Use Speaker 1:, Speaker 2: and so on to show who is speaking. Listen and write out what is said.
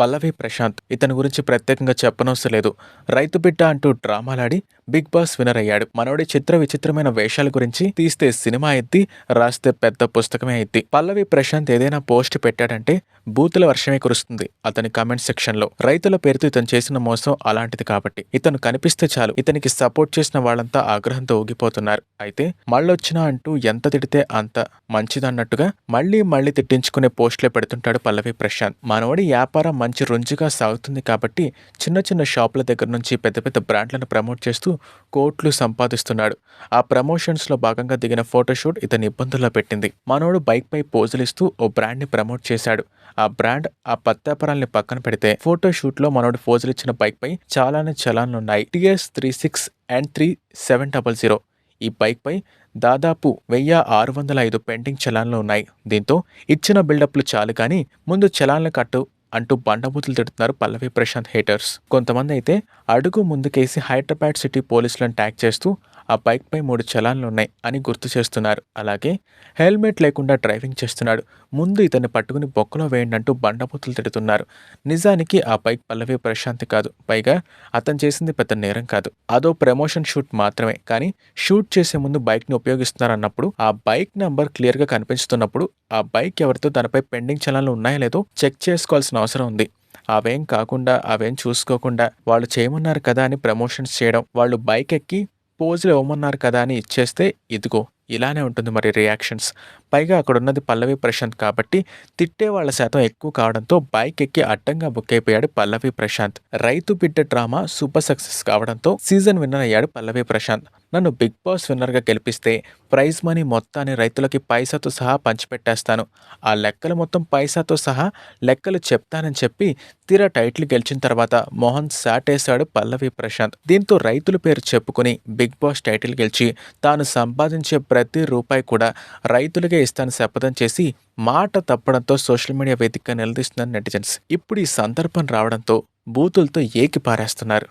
Speaker 1: పల్లవి ప్రశాంత్ ఇతని గురించి ప్రత్యేకంగా చెప్పనవసరం లేదు రైతు బిడ్డ అంటూ డ్రామాలాడి బిగ్ బాస్ వినర్ అయ్యాడు. మనోడి చిత్ర విచిత్రమైన వేషాల గురించి తీస్తే సినిమా ఎత్తి రాస్తే పెద్ద పుస్తకమే ఎత్తి. పల్లవి ప్రశాంత్ ఏదైనా పోస్ట్ పెట్టాడంటే బూతుల వర్షమే కురుస్తుంది. అతని కామెంట్ సెక్షన్లో రైతుల పేరుతో ఇతను చేసిన మోసం అలాంటిది కాబట్టి. ఇతను కనిపిస్తే చాలు. ఇతనికి సపోర్ట్ చేసిన వాళ్ళంతా ఆగ్రహంతో ఊగిపోతున్నారు. అయితే మళ్ళొచ్చినా అంటూ ఎంత తిడితే అంత మంచిదన్నట్టుగా మళ్ళీ మళ్ళీ తిట్టించుకునే పోస్టులే పెడుతుంటాడు పల్లవి ప్రశాంత్. మనోడి వ్యాపారం మంచి రుంజుగా సాగుతుంది కాబట్టి చిన్న చిన్న షాపుల దగ్గర నుంచి పెద్ద పెద్ద బ్రాండ్లను ప్రమోట్ చేస్తూ కోట్లు సంపాదిస్తున్నాడు. ఆ ప్రమోషన్స్లో భాగంగా దిగిన ఫోటోషూట్ ఇతని ఇబ్బందుల్లో పెట్టింది. మనోడు బైక్పై పోజులు ఇస్తూ ఓ బ్రాండ్ని ప్రమోట్ చేశాడు. ఆ బ్రాండ్ ఆ పత్తాపరాల్ని పక్కన పెడితే ఫోటోషూట్లో మనోడు ఫోజులు ఇచ్చిన బైక్పై చాలానే చలాన్లున్నాయి. TS three six and three seven double zero. ఈ బైక్పై దాదాపు వెయ్యి ఆరు వందల ఐదు పెండింగ్ చలాన్లు ఉన్నాయి. దీంతో ఇచ్చిన బిల్డప్లు చాలు కానీ ముందు చలాన్లు కట్టు అంటూ బండబూతులు తిడుతున్నారు పల్లవి ప్రశాంత్ హేటర్స్ కొంతమంది అయితే అడుగు ముందుకేసి హైదరాబాద్ సిటీ పోలీసులను ట్యాగ్ చేస్తూ ఆ బైక్పై మూడు చలాన్లు ఉన్నాయి అని గుర్తు చేస్తున్నారు. అలాగే హెల్మెట్ లేకుండా డ్రైవింగ్ చేస్తున్నాడు. ముందు ఇతన్ని పట్టుకుని బొక్కలో వేయండి అంటూ బండబూతులు తిడుతున్నారు. నిజానికి ఆ బైక్ పల్లవి ప్రశాంతి కాదు. పైగా అతను చేసింది పెద్ద నేరం కాదు. అదో ప్రమోషన్ షూట్ మాత్రమే. కానీ షూట్ చేసే ముందు బైక్ని ఉపయోగిస్తున్నారన్నప్పుడు ఆ బైక్ నెంబర్ క్లియర్గా కనిపిస్తున్నప్పుడు ఆ బైక్ ఎవరితో దానిపై పెండింగ్ చలాన్లు ఉన్నాయో లేదో చెక్ చేసుకోవాల్సిన అవసరం ఉంది. అవేం కాకుండా అవేం చూసుకోకుండా వాళ్ళు చేయమన్నారు కదా అని ప్రమోషన్స్ చేయడం వాళ్ళు బైక్ ఎక్కి పోజులు ఇవ్వమన్నారు కదా అని ఇచ్చేస్తే ఇదిగో ఇలానే ఉంటుంది మరి రియాక్షన్స్ పైగా అక్కడ ఉన్నది పల్లవి ప్రశాంత్ కాబట్టి తిట్టే వాళ్ళ శాతం ఎక్కువ కావడంతో బైక్ ఎక్కి అడ్డంగా బుక్ అయిపోయాడు పల్లవి ప్రశాంత్. రైతు బిడ్డ డ్రామా సూపర్ సక్సెస్ కావడంతో సీజన్ విన్నర్ అయ్యాడు పల్లవి ప్రశాంత్. నన్ను బిగ్ బాస్ విన్నర్గా గెలిపిస్తే ప్రైజ్ మనీ మొత్తాన్ని రైతులకి పైసాతో సహా పంచిపెట్టేస్తాను. ఆ లెక్కలు మొత్తం పైసాతో సహా లెక్కలు చెప్తానని చెప్పి తీరా టైటిల్ గెలిచిన తర్వాత మోహన్ సాటేశాడు పల్లవి ప్రశాంత్. దీంతో రైతుల పేరు చెప్పుకుని బిగ్ బాస్ టైటిల్ గెలిచి తాను సంపాదించే ప్రతి రూపాయి కూడా రైతులకే ఇస్తాను శపథం చేసి మాట తప్పడంతో సోషల్ మీడియా వేదికగా నిలదీస్తున్నారు నెటిజన్స్. ఇప్పుడు ఈ సందర్భం రావడంతో బూతులతో ఏకి పారేస్తున్నారు.